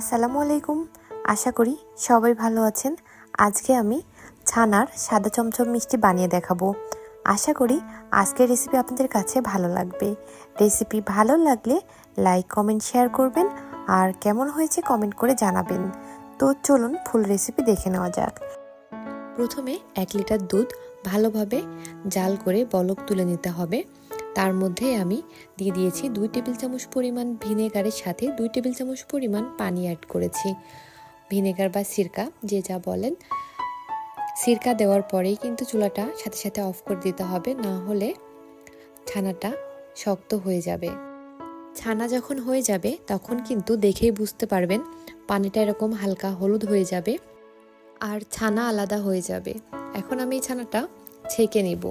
আসসালামু আলাইকুম। আশা করি সবাই ভালো আছেন। আজকে আমি ছানার সাদা চমচম মিষ্টি বানিয়ে দেখাবো। আশা করি আজকের রেসিপি আপনাদের কাছে ভালো লাগবে। রেসিপি ভালো লাগলে লাইক কমেন্ট শেয়ার করবেন আর কেমন হয়েছে কমেন্ট করে জানাবেন। তো চলুন ফুল রেসিপি দেখে নেওয়া যাক। প্রথমে এক লিটার দুধ ভালোভাবে জাল করে বলক তুলে নিতে হবে। তার মধ্যে আমি দিয়ে দিয়েছি দুই টেবিল চামচ পরিমাণ ভিনেগারের সাথে দুই টেবিল চামচ পরিমাণ পানি অ্যাড করেছি। ভিনেগার বা সিরকা, যে যা বলেন। সিরকা দেওয়ার পরেই কিন্তু চুলাটা সাথে সাথে অফ করে দিতে হবে, না হলে ছানাটা শক্ত হয়ে যাবে। ছানা যখন হয়ে যাবে, তখন কিন্তু দেখেই বুঝতে পারবেন পানিটা এরকম হালকা হলুদ হয়ে যাবে আর ছানা আলাদা হয়ে যাবে। এখন আমি এই ছানাটা ছেঁকে নিব।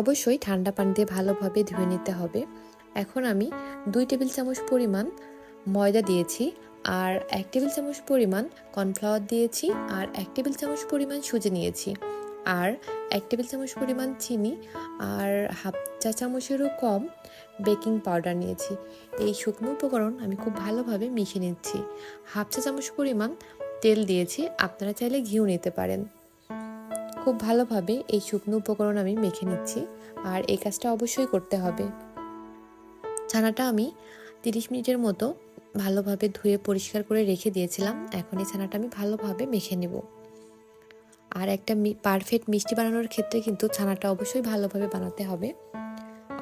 অবশ্যই ঠান্ডা পানি দিয়ে ভালোভাবে ধুয়ে নিতে হবে। এখন আমি দুই টেবিল চামচ পরিমাণ ময়দা দিয়েছি আর এক টেবিল চামচ পরিমাণ কর্নফ্লাওয়ার দিয়েছি আর এক টেবিল চামচ পরিমাণ সুজি নিয়েছি আর এক টেবিল চামচ পরিমাণ চিনি আর হাফ চা চামচেরও কম বেকিং পাউডার নিয়েছি। এই শুকনো উপকরণ আমি খুব ভালোভাবে মিশিয়ে নিচ্ছি। হাফ চা চামচ পরিমাণ তেল দিয়েছি, আপনারা চাইলে ঘিউ নিতে পারেন। খুব ভালোভাবে এই শুকনো উপকরণ আমি মেখে নিচ্ছি আর এই কাজটা অবশ্যই করতে হবে। ছানাটা আমি তিরিশ মিনিটের মতো ভালোভাবে ধুয়ে পরিষ্কার করে রেখে দিয়েছিলাম। এখন এই ছানাটা আমি ভালোভাবে মেখে নেব। আর একটা পারফেক্ট মিষ্টি বানানোর ক্ষেত্রে কিন্তু ছানাটা অবশ্যই ভালোভাবে বানাতে হবে।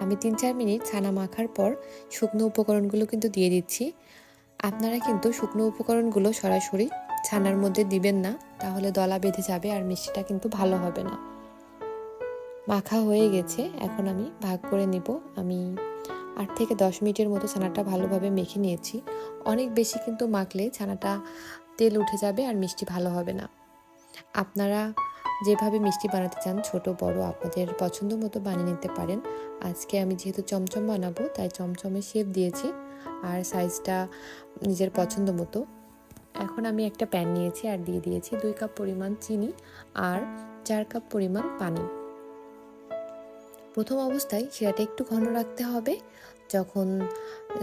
আমি তিন চার মিনিট ছানা মাখার পর শুকনো উপকরণগুলো কিন্তু দিয়ে দিচ্ছি। আপনারা কিন্তু শুকনো উপকরণগুলো সরাসরি ছানার মধ্যে দিবেন না, তাহলে দলা বেঁধে যাবে আর মিষ্টিটা কিন্তু ভালো হবে না। মাখা হয়ে গেছে, এখন আমি ভাগ করে নিব। আমি আট থেকে দশ মিনিটের মতো ছানাটা ভালোভাবে মেখে নিয়েছি। অনেক বেশি কিন্তু মাখলে ছানাটা তেল উঠে যাবে আর মিষ্টি ভালো হবে না। আপনারা যেভাবে মিষ্টি বানাতে চান, ছোট, বড়, আপনাদের পছন্দ মতো বানিয়ে নিতে পারেন। আজকে আমি যেহেতু চমচম বানাবো, তাই চমচমের শেপ দিয়েছি আর সাইজটা নিজের পছন্দ মতো। এখন আমি একটা প্যান নিয়েছি আর দিয়ে দিয়েছি দুই কাপ পরিমাণ চিনি আর চার কাপ পরিমাণ পানি। প্রথম অবস্থায় সেটা একটু ঘন রাখতে হবে। যখন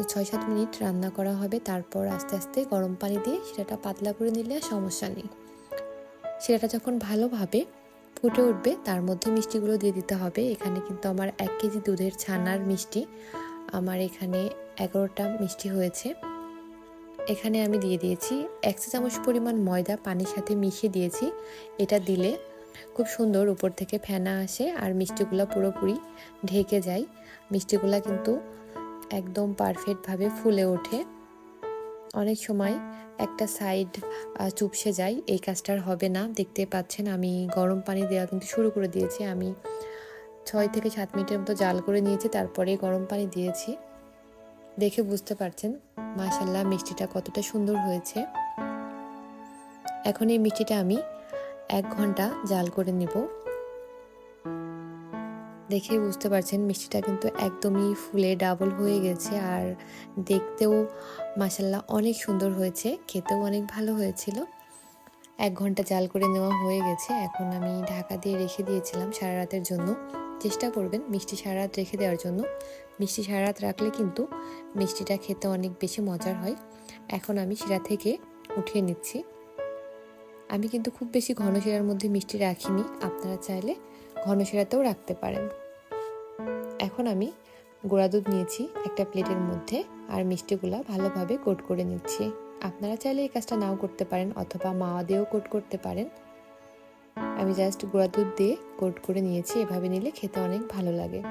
ছয় সাত মিনিট রান্না করা হবে, তারপর আস্তে আস্তে গরম পানি দিয়ে সেটা পাতলা করে নিলে সমস্যা নেই। সেটা যখন ভালোভাবে ফুটে উঠবে, তার মধ্যে মিষ্টিগুলো দিয়ে দিতে হবে। এখানে কিন্তু আমার এক কেজি দুধের ছানার মিষ্টি। আমার এখানে এগারোটা মিষ্টি হয়েছে। এখানে আমি দিয়ে দিয়েছি এক চামচ পরিমাণ ময়দা, পানির সাথে মিশিয়ে দিয়েছি। এটা দিলে খুব সুন্দর উপর থেকে ফেনা আসে আর মিষ্টিগুলো পুরোপুরি ঢেকে যায়। মিষ্টিগুলো কিন্তু একদম পারফেক্টভাবে ফুলে ওঠে। অনেক সময় একটা সাইড চুপসে যায় এই কাজটার হবে না। দেখতে পাচ্ছেন আমি গরম পানি দেওয়া কিন্তু শুরু করে দিয়েছি। আমি ছয় থেকে সাত মিনিটের মতো জাল করে নিয়েছি, তারপরে গরম পানি দিয়েছি। দেখে বুঝতে পারছেন মাশাল্লাহ মিষ্টিটা কতটা সুন্দর হয়েছে। এখন এই মিষ্টিটা আমি এক ঘণ্টা জাল করে নিব। দেখে বুঝতে পারছেন মিষ্টিটা কিন্তু একদমই ফুলে ডাবল হয়ে গেছে আর দেখতেও মাসাল্লাহ অনেক সুন্দর হয়েছে, খেতেও অনেক ভালো হয়েছিল। এক ঘণ্টা জাল করে নেওয়া হয়ে গেছে, এখন আমি ঢাকা দিয়ে রেখে দিয়েছিলাম সারা রাতের জন্য। চেষ্টা করবেন মিষ্টি সারা রাত রেখে দেওয়ার জন্য। মিষ্টি সারা রাত রাখলে কিন্তু মিষ্টিটা খেতে অনেক বেশি মজার হয়। এখন আমি শিরা থেকে উঠিয়ে নিচ্ছি। আমি কিন্তু খুব বেশি ঘন শিরার মধ্যে মিষ্টি রাখিনি, আপনারা চাইলে ঘন শিরাতেও রাখতে পারেন। এখন আমি গোড়া দুধ নিয়েছি একটা প্লেটের মধ্যে আর মিষ্টিগুলা ভালোভাবে কোট করে নিচ্ছি। আপনারা চাইলে এই কাজটা নাও করতে পারেন অথবা মাওয়া দিয়েও কোট করতে পারেন। আমি জাস্ট গোড়া দুধ দিয়ে কোট করে নিয়েছি, এভাবে নিলে খেতে অনেক ভালো লাগে।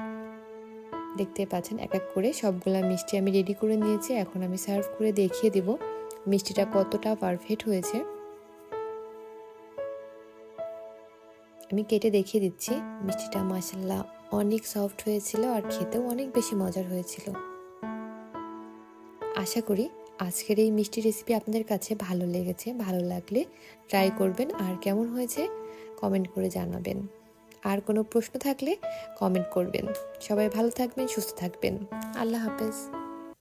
দেখতে পাচ্ছেন, এক এক করে সবগুলা মিষ্টি আমি রেডি করে নিয়েছি। এখন আমি সার্ভ করে দেখিয়ে দিব মিষ্টিটা কতটা পারফেক্ট হয়েছে। আমি কেটে দেখিয়ে দিচ্ছি। মিষ্টিটা মাসাল্লাহ অনেক সফট হয়েছিল আর খেতেও অনেক বেশি মজার হয়েছিল। আশা করি আজকের এই মিষ্টি রেসিপি আপনাদের কাছে ভালো লেগেছে, ভালো লাগলে ট্রাই করবেন আর কেমন হয়েছে কমেন্ট করে জানাবেন। আর কোনো প্রশ্ন থাকলে কমেন্ট করবেন। সবাই ভালো থাকবেন, সুস্থ থাকবেন। আল্লাহ হাফেজ।